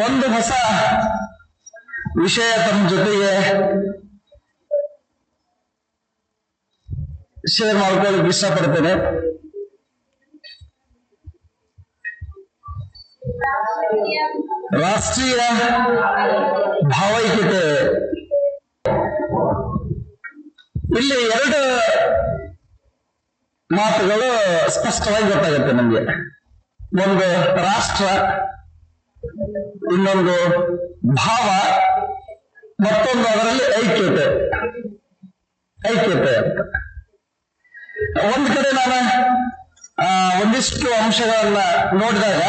ಒಂದು ಹೊಸ ವಿಷಯ ತಮ್ಮ ಜೊತೆಗೆ ಶೇರ್ ಇಷ್ಟ ಇಷ್ಟಪಡ್ತೇನೆ. ರಾಷ್ಟ್ರೀಯ ಭಾವೈಕ್ಯತೆ. ಇಲ್ಲಿ ಎರಡು ಮಾತುಗಳು ಸ್ಪಷ್ಟವಾಗಿ ಗೊತ್ತಾಗುತ್ತೆ ನಮ್ಗೆ. ಒಂದು ರಾಷ್ಟ್ರ ಇನ್ನೊಂದು ಭಾವ ಮತ್ತೊಂದು ಅದರಲ್ಲಿ ಐಕ್ಯತೆ. ಐಕ್ಯತೆ. ಅಂತ ಒಂದ್ ಕಡೆ ನಾನು ಒಂದಿಷ್ಟು ಅಂಶಗಳನ್ನ ನೋಡಿದಾಗ,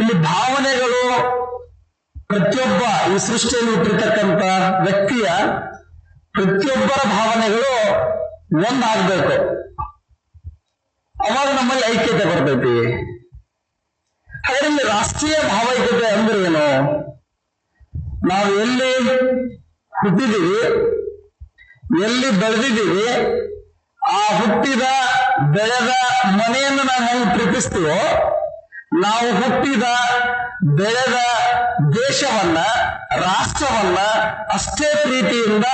ಇಲ್ಲಿ ಭಾವನೆಗಳು ಪ್ರತಿಯೊಬ್ಬ ಈ ಸೃಷ್ಟಿಯಲ್ಲಿ ಹುಟ್ಟಿರ್ತಕ್ಕಂಥ ವ್ಯಕ್ತಿಯ ಪ್ರತಿಯೊಬ್ಬರ ಭಾವನೆಗಳು ಒಂದಾಗಬೇಕು. ಅವಾಗ ನಮ್ಮಲ್ಲಿ ಐಕ್ಯತೆ ಬರ್ತೈತಿ. ಹಾಗಾದ್ರೆ ಇಲ್ಲಿ ರಾಷ್ಟ್ರೀಯ ಭಾವೈಕ್ಯತೆ ಅಂದ್ರೆ ಏನು? ನಾವು ಎಲ್ಲಿ ಹುಟ್ಟಿದೀವಿ ಎಲ್ಲಿ ಬೆಳೆದಿದ್ದೀವಿ, ಆ ಹುಟ್ಟಿದ ಬೆಳೆದ ಮನೆಯನ್ನು ನಾವು ಹೆಂಗ್ ಪ್ರೀತಿಸ್ತೀವೋ, ನಾವು ಹುಟ್ಟಿದ ಬೆಳೆದ ದೇಶವನ್ನ, ರಾಷ್ಟ್ರವನ್ನ ಅಷ್ಟೇ ಪ್ರೀತಿಯಿಂದ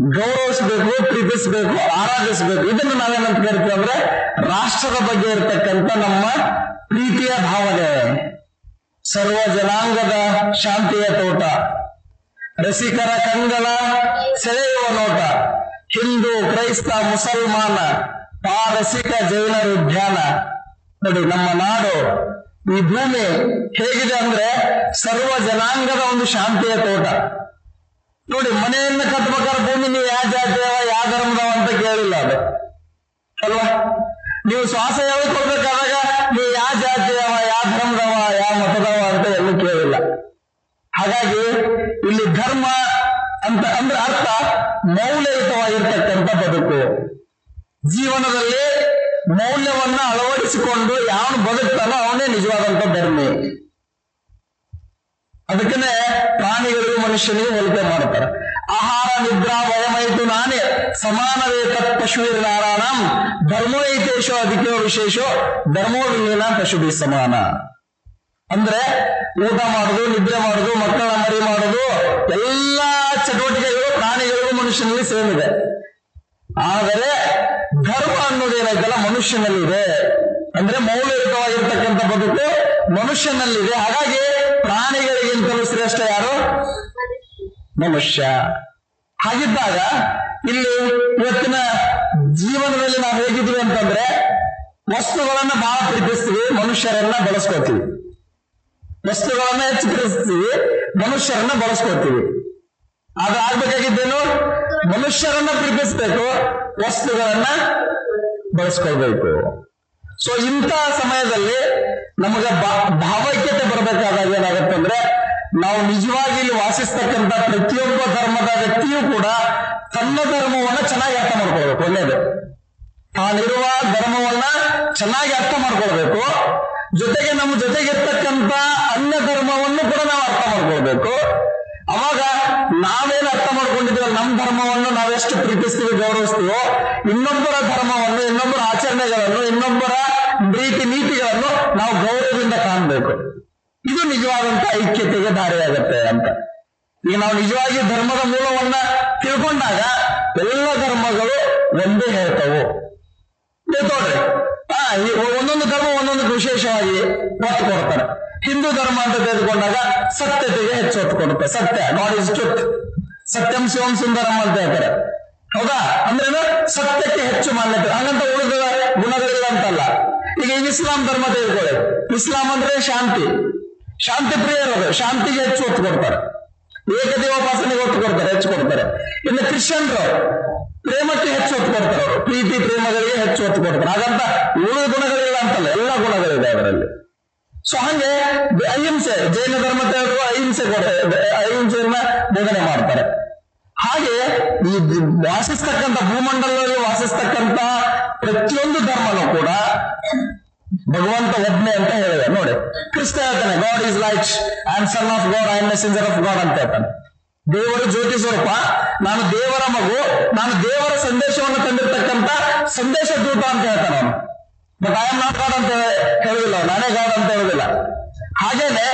ಗೌರವಿಸಬೇಕು, ಪ್ರೀತಿಸಬೇಕು, ಆರಾಧಿಸಬೇಕು. ಇದನ್ನು ನಾವೇನಂತ ಕರಿತೀವಿ ಅಂದ್ರೆ ರಾಷ್ಟ್ರದ ಬಗ್ಗೆ ಇರತಕ್ಕಂತ ನಮ್ಮ ಪ್ರೀತಿಯ ಭಾವನೆ. ಸರ್ವ ಜನಾಂಗದ ಶಾಂತಿಯ ತೋಟ. ರಸಿಕರ ಕಂಗಳ ಸೆಳೆಯುವ ನೋಟ. ಹಿಂದೂ, ಕ್ರೈಸ್ತ, ಮುಸಲ್ಮಾನ, ಪಾರಸಿಕ ಜೈನರು ಉದ್ಯಾನ. ನೋಡಿ, ನಮ್ಮ ನಾಡು, ಈ ಭೂಮಿ ಹೇಗಿದೆ ಅಂದ್ರೆ ಸರ್ವ ಜನಾಂಗದ ಒಂದು ಶಾಂತಿಯ ತೋಟ. ನೋಡಿ, ಮನೆಯನ್ನ ಕಟ್ಬೇಕಾದ್ರೆ ಭೂಮಿ ನೀವು ಯಾವ ಜಾತಿಯವ ಯಾವ ಧರ್ಮದವ ಅಂತ ಕೇಳಿಲ್ಲ ಅದು. ಅಲ್ವಾ? ನೀವು ಶ್ವಾಸ ಯಾವ ಕೊಡ್ಬೇಕಾದಾಗ ನೀವು ಯಾವ ಜಾತಿಯವ ಯಾವ ಧರ್ಮದವ ಯಾವ ಮತದವ ಅಂತ ಎಲ್ಲೂ ಕೇಳಿಲ್ಲ. ಹಾಗಾಗಿ ಇಲ್ಲಿ ಧರ್ಮ ಅಂತ ಅಂದ್ರೆ ಅರ್ಥ ಮೌಲ್ಯಯುತವಾಗಿರ್ತಕ್ಕಂಥ ಬದುಕು. ಜೀವನದಲ್ಲಿ ಮೌಲ್ಯವನ್ನ ಅಳವಡಿಸಿಕೊಂಡು ಯಾವನು ಬದುಕ್ತಾನೋ ಅವನೇ ನಿಜವಾದಂತ ಧರ್ಮಿ. ಅದಕ್ಕನೆ ಮನುಷ್ಯನಿಗೂ ಹೋಲಿಕೆ ಮಾಡುತ್ತಾರೆ ಆಹಾರ, ನಿದ್ರಾ ವಯಮೈತು ನಾನೇ ಸಮಾನವೇ ತತ್ ಪಶುವಿರ ನಾರಾಯಣ. ಧರ್ಮೋ ಐತೇಶೋ ಅದಕ್ಕೆ ವಿಶೇಷೋ, ಧರ್ಮೋ ವಿಲೀನ ಪಶುಭಿ ಸಮಾನ. ಅಂದ್ರೆ ಊಟ ಮಾಡುದು, ನಿದ್ರೆ ಮಾಡುದು, ಮಕ್ಕಳ ಮರಿ ಮಾಡುದು, ಎಲ್ಲಾ ಚಟುವಟಿಕೆಗಳು ಪ್ರಾಣಿಗಳಿಗೂ ಮನುಷ್ಯನಲ್ಲಿ ಸೇಮ್ ಇದೆ ಆದರೆ ಧರ್ಮ ಅನ್ನೋದೇನಾಯ್ತಲ್ಲ ಮನುಷ್ಯನಲ್ಲಿ ಇದೆ ಅಂದ್ರೆ ಮೌಲ್ಯಯುತವಾಗಿರ್ತಕ್ಕಂಥ ಬದುಕು ಮನುಷ್ಯನಲ್ಲಿದೆ. ಹಾಗಾಗಿ ಪ್ರಾಣಿಗಳಿಗಿಂತಲೂ ಶ್ರೇಷ್ಠ ಯಾರು? ಮನುಷ್ಯ ಹಾಗಿದ್ದಾಗ ಇಲ್ಲಿ ಇವತ್ತಿನ ಜೀವನದಲ್ಲಿ ನಾವು ಹೇಗಿದ್ದೀವಿ ಅಂತಂದ್ರೆ ವಸ್ತುಗಳನ್ನ ಬಹಳ ಪ್ರೀತಿಸ್ತೀವಿ ಮನುಷ್ಯರನ್ನ ಬಳಸ್ಕೊತೀವಿ ವಸ್ತುಗಳನ್ನ ಹೆಚ್ಚು ಪ್ರೀತಿಸ್ತೀವಿ ಮನುಷ್ಯರನ್ನ ಬಳಸ್ಕೊತೀವಿ ಅದು ಆಗ್ಬೇಕಾಗಿದ್ದೇನು ಮನುಷ್ಯರನ್ನ ಪ್ರೀತಿಸ್ಬೇಕು ವಸ್ತುಗಳನ್ನ ಬಳಸ್ಕೊಳ್ಬೇಕು. ಸೊ ಇಂತಹ ಸಮಯದಲ್ಲಿ ನಮಗೆ ಭಾವೈಕ್ಯತೆ ಬರಬೇಕಾದಾಗ ಏನಾಗುತ್ತೆ ಅಂದ್ರೆ ನಾವು ನಿಜವಾಗಿ ಇಲ್ಲಿ ವಾಸಿಸ್ತಕ್ಕಂಥ ಪ್ರತಿಯೊಬ್ಬ ಧರ್ಮದ ವ್ಯಕ್ತಿಯೂ ಕೂಡ ತನ್ನ ಧರ್ಮವನ್ನ ಚೆನ್ನಾಗಿ ಅರ್ಥ ಮಾಡ್ಕೊಳ್ಬೇಕು, ಒಳ್ಳೇದು. ತಾನಿರುವ ಧರ್ಮವನ್ನ ಚೆನ್ನಾಗಿ ಅರ್ಥ ಮಾಡ್ಕೊಳ್ಬೇಕು. ಜೊತೆಗೆ ನಮ್ಮ ಜೊತೆಗಿರ್ತಕ್ಕಂಥ ಅನ್ಯ ಧರ್ಮವನ್ನು ಕೂಡ ನಾವು ಅರ್ಥ ಮಾಡ್ಕೊಳ್ಬೇಕು. ಅವಾಗ ನಾವೇನು ಅರ್ಥ ಮಾಡ್ಕೊಂಡಿದ್ದೀವಲ್ಲ ನಮ್ಮ ಧರ್ಮವನ್ನು ನಾವೆಷ್ಟು ಪ್ರೀತಿಸ್ತೀವಿ, ಗೌರವಿಸ್ತೀವೋ, ಇನ್ನೊಬ್ಬರ ಧರ್ಮವನ್ನು, ಇನ್ನೊಬ್ಬರ ಆಚರಣೆಗಳನ್ನು, ಇನ್ನೊಬ್ಬರ ರೀತಿ ನೀತಿಗಳನ್ನು ನಾವು ಗೌರವದಿಂದ ಕಾಣಬೇಕು. ಇದು ನಿಜವಾದಂತ ಐಕ್ಯತೆಗೆ ದಾರಿಯಾಗತ್ತೆ ಅಂತ. ಈಗ ನಾವು ನಿಜವಾಗಿ ಧರ್ಮದ ಮೂಲವನ್ನ ತಿಳ್ಕೊಂಡಾಗ ಎಲ್ಲ ಧರ್ಮಗಳು ಒಂದೇ ಹೇಳ್ತವು. ನೋಡ್ರಿ ಆ ಒಂದೊಂದು ಧರ್ಮ ಒಂದೊಂದು ವಿಶೇಷವಾಗಿ ಒತ್ತು ಕೊಡ್ತಾರೆ. ಹಿಂದೂ ಧರ್ಮ ಅಂತ ತೆಗೆದುಕೊಂಡಾಗ ಸತ್ಯತೆಗೆ ಹೆಚ್ಚು ಒತ್ತು ಕೊಡುತ್ತೆ. ಸತ್ಯ ನಾಟ್ ಇಸ್ ಟ್ರುತ್ ಸತ್ಯಂ ಶಿವಂ ಸುಂದರಂ ಅಂತ ಹೇಳ್ತಾರೆ. ಹೌದಾ? ಅಂದ್ರೆ ಸತ್ಯಕ್ಕೆ ಹೆಚ್ಚು ಮಾನ್ಯತೆ. ಹಾಗಂತ ಉಳಿದ ಗುಣಗಳಿಲ್ಲ ಅಂತಲ್ಲ ಈಗ ಇಸ್ಲಾಂ ಧರ್ಮ ತೆಗೆದುಕೊಳ್ಳಿ. ಇಸ್ಲಾಂ ಅಂದ್ರೆ ಶಾಂತಿ. ಶಾಂತಿ ಪ್ರಿಯರದು ಶಾಂತಿಗೆ ಹೆಚ್ಚು ಒತ್ತು ಕೊಡ್ತಾರೆ. ಏಕದೇವೋಪಾಸನೆಗೆ ಒತ್ತು ಕೊಡ್ತಾರೆ, ಹೆಚ್ಚು ಕೊಡ್ತಾರೆ. ಇನ್ನು ಕ್ರಿಶ್ಚಿಯನ್ರು ಪ್ರೇಮಕ್ಕೆ ಹೆಚ್ಚು ಒತ್ತು ಕೊಡ್ತಾರೆ. ಅವರು ಪ್ರೀತಿ ಪ್ರೇಮಗಳಿಗೆ ಹೆಚ್ಚು ಒತ್ತು ಕೊಡ್ತಾರೆ. ಹಾಗಂತ ಉಳಿದ ಗುಣಗಳಿಲ್ಲ ಅಂತಲ್ಲ, ಎಲ್ಲ ಗುಣಗಳಿದೆ ಅದರಲ್ಲಿ. ಸೊ ಹಂಗೆ ಅಹಿಂಸೆ, ಜೈನ ಧರ್ಮ ತೆಗೆದು ಅಹಿಂಸೆ ಅಹಿಂಸೆಯನ್ನ ಬೋಧನೆ ಮಾಡ್ತಾರೆ. ಹಾಗೆ ಈ ವಾಸಿಸ್ತಕ್ಕಂಥ ಭೂಮಂಡಲದಲ್ಲಿ ವಾಸಿಸ್ತಕ್ಕಂಥ ಪ್ರತಿಯೊಂದು ಧರ್ಮನೂ ಕೂಡ ಭಗವಂತ ಒಬ್ಬನೇ ಅಂತ ಹೇಳಿದೆ, ನೋಡಿ. ಕ್ರಿಸ್ತ ಹೇಳ್ತಾನೆ God is light and son of God I messenger of God ಅಂತ ಹೇಳ್ತಾನೆ. ದೇವರು ಜ್ಯೋತಿ ಸ್ವರೂಪ, ನಾನು ದೇವರ ಮಗು, ನಾನು ದೇವರ ಸಂದೇಶವನ್ನು ತಂದಿರತಕ್ಕಂತ ಸಂದೇಶ ದೂತ ಅಂತ ಹೇಳ್ತಾನೆ ಅವನು. But I am not God ಅಂತ ಹೇಳುದಿಲ್ಲ ನಾನೇ ಗಾಡ್ ಅಂತ ಹೇಳುದಿಲ್ಲ ಹಾಗೇನೆ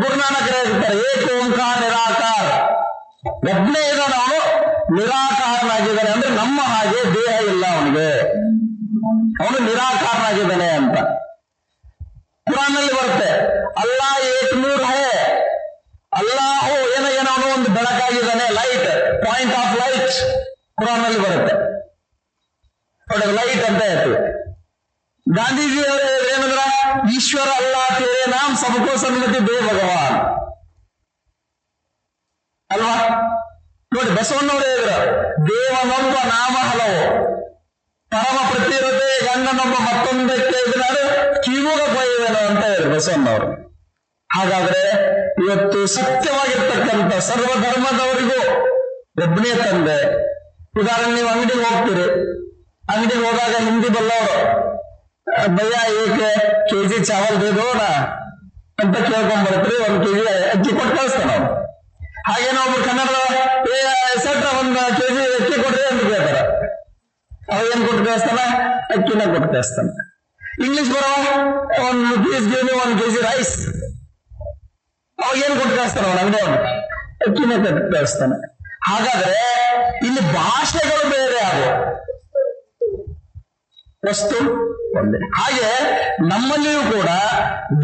ಗುರುನಾನಕರೇ ಇರ್ತಾರೆ ಏಕ ಓಂಕಾರ ನಿರಾಕಾರ. ಒಬ್ಬನೇ ಇದ್ದಾನೆ ಅವನು. ನಿರಾಕಾರನಾಗಿದ್ದಾನೆ ಅಂದ್ರೆ ನಮ್ಮ ಹಾಗೆ ದೇಹ ಇಲ್ಲ ಅವನಿಗೆ. ಅವನು ನಿರಾಕಾರನಾಗಿದ್ದಾನೆ ಅಂತ. ಕುರಾನಲ್ಲಿ ಬರುತ್ತೆ, ಅಲ್ಲಾ ಏಕ್ ನೂರ್ ಹೇ. ಅಲ್ಲಾಹು ಏನ, ಏನೋ ಒಂದು ಬೆಳಕಾಗಿದ್ದಾನೆ, ಲೈಟ್ ಪಾಯಿಂಟ್ ಆಫ್ ಲೈಟ್ ಕುರಾನಲ್ಲಿ ಬರುತ್ತೆ. ನೋಡಿ ಲೈಟ್ ಅಂತ ಹೇಳ್ತೀವಿ ಗಾಂಧೀಜಿ ಅವರು ಏನಂದ್ರ ಈಶ್ವರ ಅಲ್ಲ, ತೇರೆ ನಾಮ್ ಸಬಕೋ ಸನ್ಮತಿ ದೇ ಭಗವಾನ್. ಅಲ್ವಾ? ನೋಡಿ ಬಸವಣ್ಣವರು ಹೇಳಿದ್ರು ದೇವನೊಬ್ಬ ನಾಮ ಹಲವು. ಪರಮ ಪ್ರತಿರತೆ ಗಂಡನೊಬ್ಬ ಮತ್ತೊಂದಕ್ಕೆ ಇದನ್ನಾರು ಕಿವುಗ ಕೊಯ್ಯುವೆನು ಅಂತ ಹೇಳಿದ್ರು ಬಸವಣ್ಣವರು ಹಾಗಾದ್ರೆ ಇವತ್ತು ಸತ್ಯವಾಗಿರ್ತಕ್ಕಂಥ ಸರ್ವ ಧರ್ಮದವರಿಗೂ ಒಬ್ಬನೇ ತಂದೆ. ಉದಾಹರಣೆ, ನೀವು ಅಂಗಡಿಗೆ ಹೋಗ್ತೀರಿ. ಅಂಗಡಿಗೆ ಹೋದಾಗ ಹಿಂದಿ ಬಲ್ಲವರು, ಭಯ್ಯ, ಏಕೆ? ಕೆಜಿ ಚಾವಲ್ ದೇದೋಣ ಅಂತ ಕೇಳ್ಕೊಂಡ್ ಬರ್ತೀರಿ ಒಂದ್ ಕೆಜಿ ಅಜ್ಜಿ ಕೊಟ್ಟು ಕಳಿಸ್ತಾನ ಹಾಗೇನೋ ಒಬ್ರು ಕನ್ನಡದ ಏ ಒಂದು ಕೆಜಿ ಅಕ್ಕಿ ಕೊಡ್ರಿ ಅಂತ ಕೇಳ್ತಾರೆ. ಅವ ಏನ್ ಕೊಟ್ಟು ಕಳಿಸ್ತಾನ ಅಕ್ಕಿನ ಕೊಟ್ಟು ಕಳಿಸ್ತಾನ ಇಂಗ್ಲಿಷ್ ಬರೋ ಒಂದ್ ಪೀಸ್ ಗಿವ್ ಒಂದ್ ಕೆಜಿ ರೈಸ್ ಅವಾಗ ಏನ್ ಕೊಟ್ಟು ಅವನ ಅಂಗಡಿ ಅವನು ಅಕ್ಕಿನ ಕೊಟ್ಟು ಹಾಗಾದ್ರೆ ಇಲ್ಲಿ ಭಾಷೆಗಳು ಬೇರೆ ಆಗು ವಸ್ತು ಒಂದೇ. ಹಾಗೆ ನಮ್ಮಲ್ಲಿಯೂ ಕೂಡ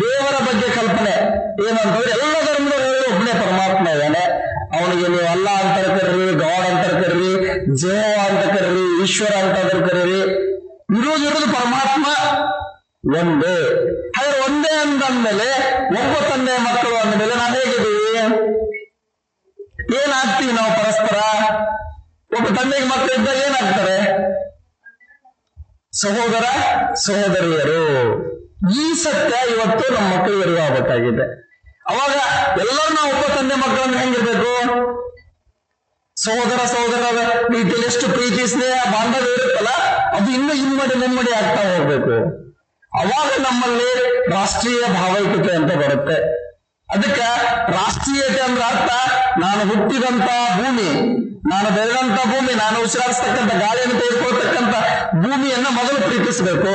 ದೇವರ ಬಗ್ಗೆ ಕಲ್ಪನೆ. ಏನಂತಂದ್ರೆ ಎಲ್ಲ ಧರ್ಮದವರು ಇದ್ದಾನೆ ಅವನಿಗೆ ನೀವು ಅಲ್ಲ ಅಂತ ಕರ್ರಿ, ಗಾಡ್ ಅಂತ ಕರ್ರಿ, ಜೇವ ಅಂತ ಕರ್ರಿ, ಈಶ್ವರ ಅಂತ ಕರೀರಿ. ಇರೋದು ಪರಮಾತ್ಮ ಒಂದೇ. ಹಾಗೆ ಒಂದೇ ಅಂದ್ಮೇಲೆ ಒಬ್ಬ ತಂದೆ ಮಕ್ಕಳು ಅಂದಮೇಲೆ ನಾವು ಹೇಗಿದ್ದೀವಿ? ಏನಾಗ್ತೀವಿ ನಾವು ಪರಸ್ಪರ? ಒಬ್ಬ ತಂದೆಗೆ ಮಕ್ಕಳು ಇದ್ದಾಗ ಏನಾಗ್ತಾರೆ? ಸಹೋದರ ಸಹೋದರಿಯರು. ಈ ಸತ್ಯ ಇವತ್ತು ನಮ್ಮ ಮಕ್ಕಳಿಗೆ ಅರಿವಾಗಬೇಕಾಗಿದೆ. ಅವಾಗ ಎಲ್ಲರೂ ನಾವು ಒಬ್ಬ ತಂದೆ ಮಕ್ಕಳನ್ನ ಹೆಂಗಿರ್ಬೇಕು? ಸಹೋದರ ಸಹೋದರ ರೀತಿಯಲ್ಲಿ ಎಷ್ಟು ಪ್ರೀತಿ, ಸ್ನೇಹ, ಬಾಂಧವ್ಯ ಇರುತ್ತಲ್ಲ, ಅದು ಇನ್ನೂ ಇಮ್ಮಡಿ ನೆಮ್ಮಡಿ ಆಗ್ತಾ ಹೋಗ್ಬೇಕು. ಅವಾಗ ನಮ್ಮಲ್ಲಿ ರಾಷ್ಟ್ರೀಯ ಭಾವೈಕ್ಯತೆ ಅಂತ ಬರುತ್ತೆ. ಅದಕ್ಕೆ ರಾಷ್ಟ್ರೀಯತೆ ಅಂದ್ರೆ ಅರ್ಥ, ನಾನು ಹುಟ್ಟಿದಂತ ಭೂಮಿ, ನಾನು ಬೆಳೆದಂತ ಭೂಮಿ, ನಾನು ಉಸಿರಾಡಿಸ್ತಕ್ಕಂಥ ಗಾಳಿಯನ್ನು ತೆಗೆದುಕೊಳ್ತಕ್ಕಂಥ ಭೂಮಿಯನ್ನ ಮೊದಲು ಪ್ರೀತಿಸಬೇಕು,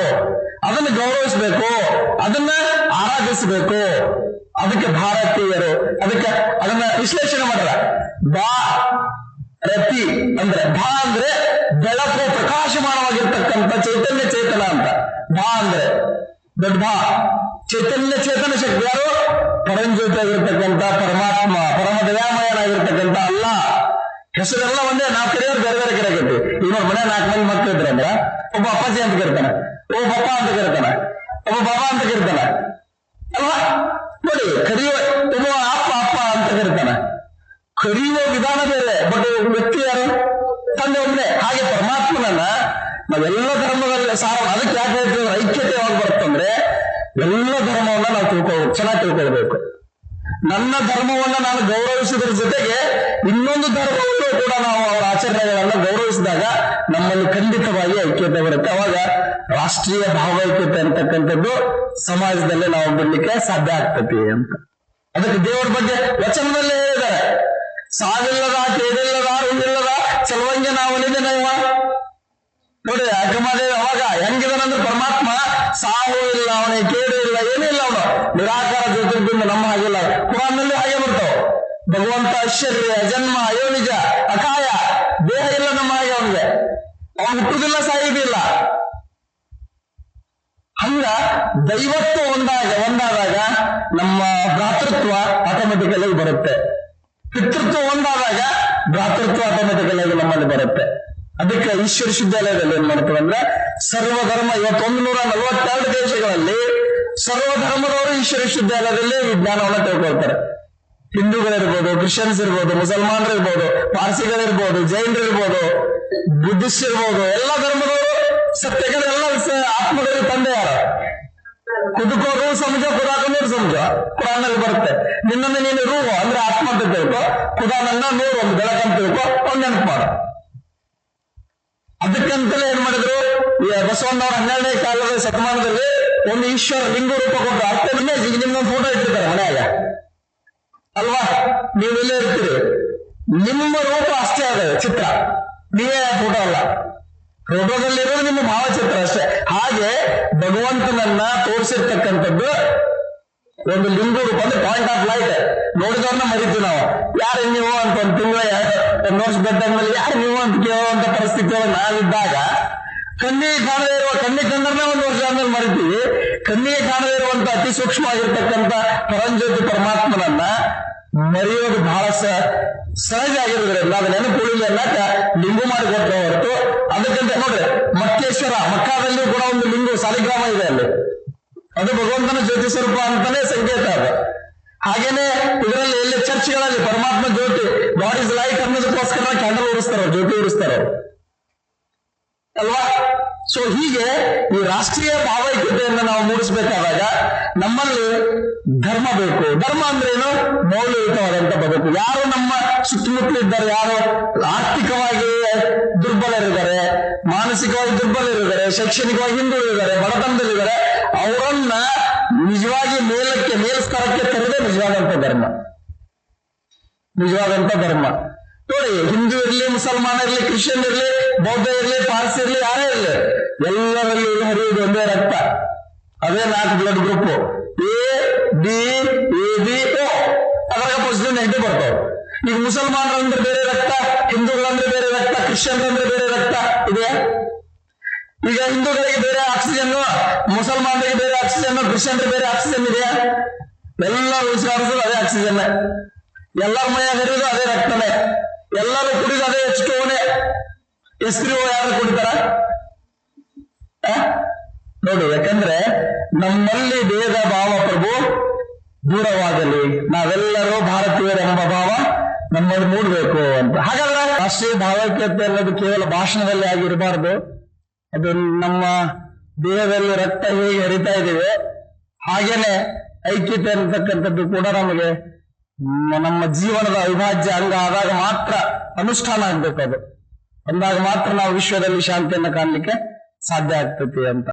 ಅದನ್ನು ಗೌರವಿಸಬೇಕು, ಅದನ್ನ ಆರಾಧಿಸಬೇಕು. ಅದಕ್ಕೆ ಭಾರತೀಯರು, ಅದಕ್ಕೆ ಅದನ್ನ ವಿಶ್ಲೇಷಣೆ ಮಾಡ್ರ ಬಾ ರತಿ ಅಂದ್ರೆ ಬಾ ಅಂದ್ರೆ ಬೆಳಕು ಪ್ರಕಾಶಮಾನವಾಗಿರ್ತಕ್ಕಂಥ ಚೈತನ್ಯ ಚೇತನ ಅಂತ. ಭಾ ಅಂದ್ರೆ ದೊಡ್ಡ ಚೈತನ್ಯ ಚೇತನ ಶಕ್ತಿ ಯಾರು? ಪರಂಜ್ಯೋತಿ ಆಗಿರ್ತಕ್ಕಂಥ ಪರಮಾತ್ಮ, ಪರಮ ದಯಾಮಯನಾಗಿರ್ತಕ್ಕಂಥ ಅಲ್ಲ. ಹೆಸರೆಲ್ಲ ಒಂದೇ, ನಾವು ಕರೆಯೋರು ಬೇರೆ ಬೇರೆ ಕರೆಯಕತ್ತಿ ಈಗ ಮನೆ ನಾಲ್ಕು ಮಂದಿ ಮಕ್ಕಳು ಇದ್ರೆ ಅಂದ್ರೆ, ಒಬ್ಬ ಅಪ್ಪಾಜಿ ಅಂತ ಕರಿತಾನೆ, ಒಬ್ಬ ಪಪ್ಪ ಅಂತ ಕರಿತಾನೆ, ಒಬ್ಬ ಬಾಬಾ ಅಂತ ಕರಿತಾನೆ. ಅಲ್ವಾ? ನೋಡಿ ಕರೆಯುವ ಒಬ್ಬ ಅಪ್ಪ ಅಪ್ಪ ಅಂತ ಕರಿತಾನೆ. ಕರೆಯುವ ವಿಧಾನ ಬೇರೆ, ಬಟ್ ವ್ಯಕ್ತಿ ಯಾರು? ತಂದೆ ಒಬ್ಬನೇ. ಹಾಗೆ ಪರಮಾತ್ಮನನ್ನ ನಾವೆಲ್ಲ ಧರ್ಮದಲ್ಲಿ ಸಾರ ಅದಕ್ಕೆ ಯಾಕೆ ಹೇಳ್ತೀವಿ ಐಕ್ಯತೆ ಯಾವಾಗ ಬರುತ್ತಂದ್ರೆ ಎಲ್ಲ ಧರ್ಮವನ್ನ ನಾವು ತಿಳ್ಕೊಳ್ಬೇಕು, ಚೆನ್ನಾಗಿ ತಿಳ್ಕೊಳ್ಬೇಕು. ನನ್ನ ಧರ್ಮವನ್ನ ನಾನು ಗೌರವಿಸಿದ್ರ ಜೊತೆಗೆ ಇನ್ನೊಂದು ಧರ್ಮವನ್ನು ಕೂಡ ನಾವು ಅವರ ಆಚರಣೆಗಳನ್ನ ಗೌರವಿಸಿದಾಗ ನಮ್ಮಲ್ಲಿ ಖಂಡಿತವಾಗಿ ಐಕ್ಯತೆ ಬರುತ್ತೆ. ಅವಾಗ ರಾಷ್ಟ್ರೀಯ ಭಾವೈಕ್ಯತೆ ಅಂತಕ್ಕಂಥದ್ದು ಸಮಾಜದಲ್ಲಿ ನಾವು ಬಿಡ್ಲಿಕ್ಕೆ ಸಾಧ್ಯ ಆಗ್ತತಿ ಅಂತ. ಅದಕ್ಕೆ ದೇವರ ಬಗ್ಗೆ ವಚನದಲ್ಲೇ ಹೇಳಿದ್ದಾರೆ. ಸಾವಿಲ್ಲದ, ಕೇಳಿಲ್ಲದ ಹುಲ್ಲಿಲ್ಲದ ಚಲವಂಗೆ ನಾವು ನಾವು. ನೋಡಿ ಅಗ್ರಮದೇವ್ ಅವಾಗ ಹೆಂಗಿದಾನಂದ್ರೆ ಪರಮಾತ್ಮ, ಸಾವು ಇಲ್ಲ ಅವನಿಗೆ, ಕೇಡು ಇಲ್ಲ, ಏನೂ ಇಲ್ಲ ಅವನು. ನಿರಾಕಾರ ಜ್ಯೋತಿರ್ಬಿಂದ ನಮ್ಮ ಹಾಗಿಲ್ಲ ಕುರಾನ್ನಲ್ಲಿ ಹಾಗೆ ಬರ್ತಾವ. ಭಗವಂತ ಐಶ್ವರ್ಯ ಜನ್ಮ, ಅಯೋನಿಜ, ಅಕಾಯ, ದೇಹ ಇಲ್ಲ ನಮ್ಮ ಹಾಗೆ ಅವನಿಗೆ. ಅವನು ಹುಟ್ಟುದಿಲ್ಲ ಸಾಯುವುದಿಲ್ಲ ಹಂಗ ದೈವತ್ವ ಒಂದಾಗ, ಒಂದಾದಾಗ ನಮ್ಮ ಭ್ರಾತೃತ್ವ ಆಟೋಮೆಟಿಕಲ್ ಬರುತ್ತೆ. ಪಿತೃತ್ವ ಒಂದಾದಾಗ ಭ್ರಾತೃತ್ವ ಆಟೋಮೆಟಿಕಲ್ ನಮ್ಮಲ್ಲಿ ಬರುತ್ತೆ. ಅದಕ್ಕೆ ಈಶ್ವರ ವಿಶ್ವವಿದ್ಯಾಲಯದಲ್ಲಿ ಏನ್ ಮಾಡ್ತೇವೆ ಅಂದ್ರೆ ಸರ್ವಧರ್ಮ ಇವತ್ತೊಂದು ನೂರ ನಲವತ್ತೆರಡು ದೇಶಗಳಲ್ಲಿ ಸರ್ವಧರ್ಮದವರು ಈಶ್ವರ ವಿಶ್ವವಿದ್ಯಾಲಯದಲ್ಲಿ ವಿಜ್ಞಾನವನ್ನ ತಿಳ್ಕೊಳ್ತಾರೆ. ಹಿಂದೂಗಳಿರ್ಬೋದು, ಕ್ರಿಶ್ಚಿಯನ್ಸ್ ಇರ್ಬೋದು ಮುಸಲ್ಮಾನರಿರ್ಬೋದು ಪಾರ್ಸಿಗಳಿರ್ಬೋದು ಜೈನರಿರ್ಬೋದು ಬುದ್ಧಿಸ್ಟ್ ಇರ್ಬೋದು, ಎಲ್ಲ ಧರ್ಮದವರು ಸತ್ಯಗಳೆಲ್ಲ ಆತ್ಮದಲ್ಲಿ ತಂದೆ ಯಾರು? ಕುದುಕೋದು ಸಮಜ ಸಮುದ ನೂರು ಸಮಜ ಕುರಾನಲ್ಲಿ ಬರುತ್ತೆ. ನಿನ್ನನ್ನು ನೀನು ರೂ ಅಂದ್ರೆ ಆತ್ಮ ಅಂತ ತಿಳ್ಕೊ. ಕುದಾನನ್ನ ನೂರು, ಒಂದು ಬೆಳಕಂತ ತಿಳ್ಕೊ. ಒಂದ್ ನೆನಪು ಮಾಡು. ಅದಕ್ಕಂತಲೇ ಏನ್ ಮಾಡಿದ್ರು? ಬಸವಣ್ಣವ್ರ ಹನ್ನೆರಡನೇ ಕಾಲದ ಶತಮಾನದಲ್ಲಿ ಒಂದು ಈಶ್ವರ ಲಿಂಗ ರೂಪ ಕೊಟ್ಟು ಅರ್ಥ ಇಮೇಜ್ ನಿಮ್ಗೊಂದು ಫೋಟೋ ಇಟ್ಟಿರ್ತಾರೆ ಮನೆಯಾಗ ಅಲ್ವಾ? ನೀವು ಇಲ್ಲೇ ಇರ್ತೀರಿ. ನಿಮ್ಮ ರೂಪ ಅಷ್ಟೇ ಅದ ಚಿತ್ರ. ನೀವೇ ಫೋಟೋ ಅಲ್ಲ. ಫೋಟೋದಲ್ಲಿರೋದು ನಿಮ್ಮ ಭಾವಚಿತ್ರ ಅಷ್ಟೇ. ಹಾಗೆ ಭಗವಂತನನ್ನ ತೋರಿಸಿರ್ತಕ್ಕಂಥದ್ದು ಒಂದು ಲಿಂಗೂರು ಬಂದು ಪಾಯಿಂಟ್ ಆಫ್ ಲೈಟ್ ನೋಡಿದವ್ರನ್ನ ಮರಿತೀವಿ ನಾವು. ಯಾರು ನೀವು ಅಂತ ಒಂದು ತಿಂಗಳ ಒಂದು ವರ್ಷ ಯಾರು ನೀವು ಅಂತ ಕೇಳುವಂತ ಪರಿಸ್ಥಿತಿ ನಾವಿದ್ದಾಗ ಕಣ್ಣಿಗೆ ಕಾಣದೇ ಇರುವ ಕಣ್ಣಿ ಕಂಡ್ರನ್ನ ಒಂದು ವರ್ಷ ಆದ್ಮೇಲೆ ಮರಿತೀವಿ. ಕಣ್ಣಿಗೆ ಕಾಣದೇ ಇರುವಂತ ಅತಿ ಸೂಕ್ಷ್ಮವಾಗಿರ್ತಕ್ಕಂಥ ಪರಂಜ್ಯೋತಿ ಪರಮಾತ್ಮನನ್ನ ಮರೆಯೋದು ಬಹಳ ಸಹಜ ಆಗಿರೋದ್ರಿಂದ ಅದು ನೆನಪು ಉಳಿಲಿ ಅನ್ನಕ ಲಿಂಗು ಮಾಡಿ ಕೊಟ್ಟರೆ ಹೊರತು ಅದಕ್ಕಿಂತ ನೋಡ್ರಿ ಮಕ್ಕೇಶ್ವರ ಮಕ್ಕಾದಲ್ಲಿ ಕೂಡ ಒಂದು ಲಿಂಗು ಸಾಲಿಗ್ರಾಮ ಇದೆ ಅಲ್ಲಿ. ಅದು ಭಗವಂತನ ಜ್ಯೋತಿ ಸ್ವರೂಪ ಅಂತಲೇ ಸಂಕೇತ ಅದು. ಹಾಗೇನೆ ಇದರಲ್ಲಿ ಎಲ್ಲ ಚರ್ಚ್ಗಳಲ್ಲಿ ಪರಮಾತ್ಮ ಜ್ಯೋತಿ ಗಾಡ್ ಇಸ್ ಲೈಟ್ ಅನ್ನೋದಕ್ಕೋಸ್ಕರ ಕ್ಯಾಂಡಲ್ ಉರಿಸ್ತಾರ ಜ್ಯೋತಿ ಉರಿಸ್ತಾರ ಅಲ್ವಾ? ಸೊ ಹೀಗೆ ಈ ರಾಷ್ಟ್ರೀಯ ಭಾವೈಕ್ಯತೆಯನ್ನು ನಾವು ಮೂಡಿಸಬೇಕಾದಾಗ ನಮ್ಮಲ್ಲಿ ಧರ್ಮ ಬೇಕು. ಧರ್ಮ ಅಂದ್ರೆ ಏನು? ಮೌಲ್ಯಯುತವಾದಂತ ಬದುಕು. ಯಾರು ನಮ್ಮ ಸುತ್ತಮುತ್ತಲು ಇದ್ದಾರೆ, ಯಾರು ಆರ್ಥಿಕವಾಗಿ ದುರ್ಬಲರಿದ್ದಾರೆ, ಮಾನಸಿಕವಾಗಿ ದುರ್ಬಲರಿದ್ದಾರೆ, ಶೈಕ್ಷಣಿಕವಾಗಿ ಹಿಂದುಳಿದಿದ್ದಾರೆ, ಬಡತನದಲ್ಲಿದ್ದಾರೆ ಅವರನ್ನ ನಿಜವಾಗಿ ಮೇಲಕ್ಕೆ, ಮೇಲ್ಸ್ಕಾರಕ್ಕೆ ತರುವುದೇ ನಿಜವಾದಂತ ಧರ್ಮ. ನಿಜವಾದಂತ ಧರ್ಮ. ನೋಡಿ, ಹಿಂದೂ ಇರ್ಲಿ, ಮುಸಲ್ಮಾನ ಇರ್ಲಿ, ಕ್ರಿಶ್ಚಿಯನ್ ಇರ್ಲಿ, ಬೌದ್ಧ ಇರ್ಲಿ, ಪಾರ್ಸಿ ಇರ್ಲಿ, ಯಾರೇ ಇರ್ಲಿ ಎಲ್ಲರಲ್ಲಿ ಹರಿಯುವುದು ಒಂದೇ ರಕ್ತ. ಅದೇ ನಾಲ್ಕು blood group A B A B O ಅದ್ರಾಗ ಪೊಸಿಟಿವ್ ನೆಗೆಟಿವ್ ಬರ್ತಾವ. ಈಗ ಮುಸಲ್ಮಾನರಂದ್ರೆ ಬೇರೆ ರಕ್ತ, ಹಿಂದೂಗಳಂದ್ರೆ ಬೇರೆ ರಕ್ತ ಕ್ರಿಶ್ಚಿಯನ್ ಅಂದ್ರೆ ಬೇರೆ ರಕ್ತ ಇದೆಯಾ ಈಗ ಹಿಂದೂಗಳಿಗೆ ಬೇರೆ ಆಕ್ಸಿಜನ್ ಮುಸಲ್ಮಾನರಿಗೆ ಬೇರೆ ಆಕ್ಸಿಜನ್ ಕ್ರಿಶ್ಚಿಯನ್ರಿಗೆ ಬೇರೆ ಆಕ್ಸಿಜನ್ ಇದೆಯಾ? ಎಲ್ಲರೂ ಉಸಿರಾಡಿಸೋದು ಅದೇ ಆಕ್ಸಿಜನ್ ಎಲ್ಲರ ಮೈಯ ಹರಿಯೋದು ಅದೇ ರಕ್ತನೇ. ಎಲ್ಲರೂ ಕುಡಿದು ಅದೇ ಎಚ್ ಟೋನೆ ಯಾರು ಕುಡಿತಾರ? ನೋಡಿ, ಯಾಕಂದ್ರೆ ನಮ್ಮಲ್ಲಿ ಭೇದ ಭಾವ ಪ್ರಭು ದೂರವಾಗಲಿ. ನಾವೆಲ್ಲರೂ ಭಾರತೀಯರೆಂಬ ಭಾವ ನಮ್ಮಲ್ಲಿ ಮೂಡಬೇಕು ಅಂತ. ಹಾಗಾದ್ರೆ ರಾಷ್ಟ್ರೀಯ ಭಾವೈಕ್ಯತೆ ಅನ್ನೋದು ಕೇವಲ ಭಾಷಣದಲ್ಲಿ ಆಗಿರಬಾರ್ದು. ಅದು ನಮ್ಮ ದೇಹದಲ್ಲಿ ರಕ್ತ ಹೇಗೆ ಹರಿತಾ ಇದ್ದೇವೆ. ಹಾಗೇನೆ ಐಕ್ಯತೆ ಅಂತಕ್ಕಂಥದ್ದು ಕೂಡ ನಮಗೆ ನಮ್ಮ ಜೀವನದ ಅವಿಭಾಜ್ಯ ಅಂಗ ಆದಾಗ ಮಾತ್ರ ಅನುಷ್ಠಾನ ಆಗ್ಬೇಕು ಅದು. ಅಂದಾಗ ಮಾತ್ರ ನಾವು ವಿಶ್ವದಲ್ಲಿ ಶಾಂತಿಯನ್ನು ಕಾಣಲಿಕ್ಕೆ ಸಾಧ್ಯ ಆಗ್ತೈತಿ ಅಂತ.